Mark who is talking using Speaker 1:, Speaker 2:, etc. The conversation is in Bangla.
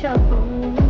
Speaker 1: সহ